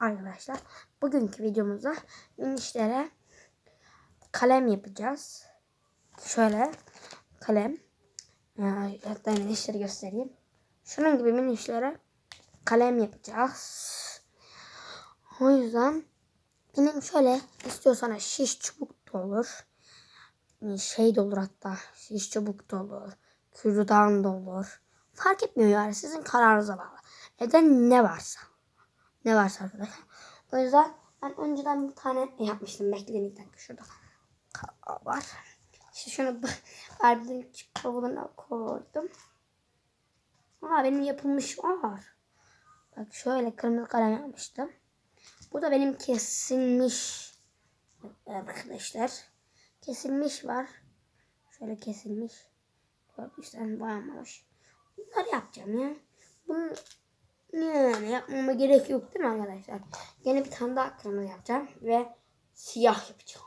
Arkadaşlar bugünkü videomuzda minişlere kalem yapacağız. Şöyle kalem. Ee, Hatta minişleri göstereyim. Şunun gibi minişlere kalem yapacağız. O yüzden benim şöyle istiyorsanız şiş çubuk da olur. Şey de olur hatta. Şiş çubuk da olur. Kürdan da olur. Fark etmiyor yani sizin kararınıza bağlı. Evde ne varsa. Ne varsa arkadaşlar. O yüzden ben önceden bir tane yapmıştım. Bekleyin bir şurada var. İşte şunu Barbie'nin bavuluna koydum. Aa benim yapılmış var. Bak şöyle kırmızı kalem yapmıştım. Bu da benim kesilmiş arkadaşlar. Kesilmiş var. Şöyle kesilmiş. Gördüysen boyanmamış. Bunları yapacağım ya. Bunu yani yapmama gerek yok değil mi arkadaşlar? Yine bir tane daha kırmızı yapacağım ve siyah yapacağım.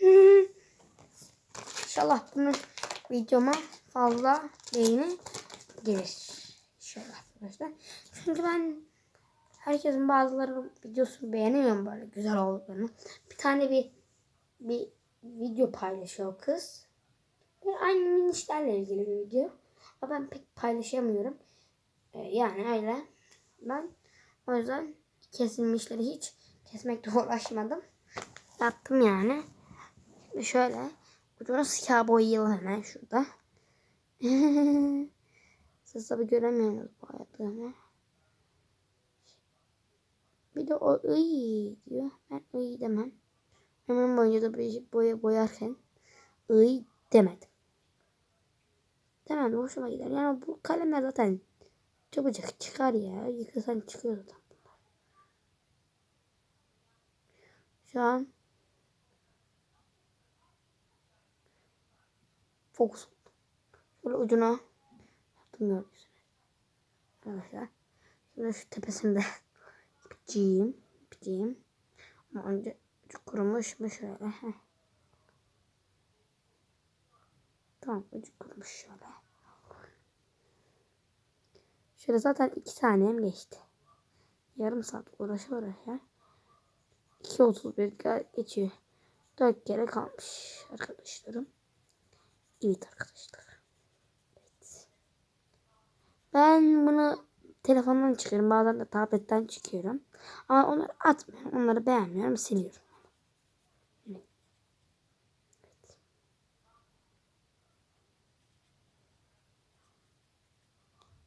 İnşallah bunu videoma fazla beğeni gelir. Şöyle arkadaşlar. Çünkü ben herkesin bazıları videosunu beğeniyorum böyle güzel olduklarını. Bir tane bir bir video paylaşıyor kız. Böyle aynı minişlerle ilgili bir video. Ama ben pek paylaşamıyorum. Ee, yani öyle. Ben o yüzden kesilmişleri hiç kesmekte uğraşmadım. Yaptım yani. Şimdi şöyle ucunu siyah boyayalım hemen şurada. Siz tabi göremiyorsunuz boyadığımı. Bir de o iyi diyor. Ben iyi demem. Ömrüm boyunca da boya boyarken iyi demedim. Demedim hoşuma gider. Yani bu kalemler zaten çabucak çıkar ya. Yıkasan çıkıyor zaten. Şu an fokus. Şöyle ucuna yaptım gördüğünüz Arkadaşlar. Şimdi şu tepesinde yapacağım. Yapacağım. Ama önce kurumuş mu şöyle. Heh. Tamam ucu kurumuş şöyle. Şöyle zaten iki saniyem geçti. Yarım saat uğraşa uğraşa. 2.31 geçiyor. 4 kere kalmış arkadaşlarım. Evet arkadaşlar. Evet. Ben bunu telefondan çıkıyorum. Bazen de tabletten çıkıyorum. Ama onları atmıyorum. Onları beğenmiyorum. Siliyorum.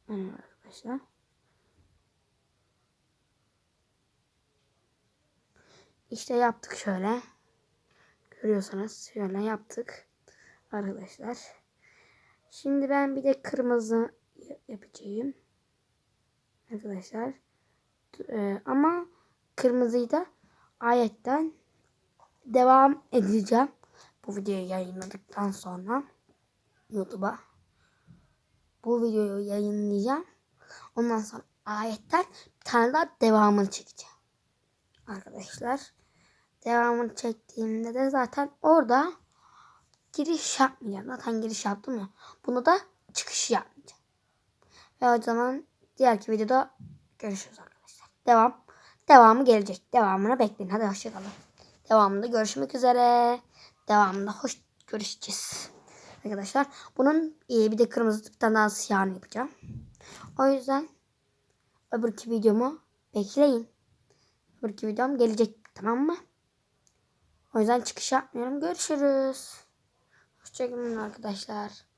Evet arkadaşlar. İşte yaptık şöyle. Görüyorsanız şöyle yaptık. Arkadaşlar. Şimdi ben bir de kırmızı yapacağım. Arkadaşlar. Ee, ama kırmızıyı da ayetten devam edeceğim. Bu videoyu yayınladıktan sonra YouTube'a bu videoyu yayınlayacağım. Ondan sonra ayetten bir tane daha devamını çekeceğim. Arkadaşlar. Devamını çektiğimde de zaten orada giriş yapmayacağım. Zaten giriş yaptım ya. Bunu da çıkış yapmayacağım. Ve o zaman diğerki videoda görüşürüz arkadaşlar. Devam. Devamı gelecek. Devamını bekleyin. Hadi hoşçakalın. Devamında görüşmek üzere. Devamında hoş görüşeceğiz. Arkadaşlar bunun iyi bir de kırmızı tane daha siyahını yapacağım. O yüzden öbürki videomu bekleyin. Öbürki videom gelecek tamam mı? O yüzden çıkış yapmıyorum. Görüşürüz. Hoşçakalın arkadaşlar.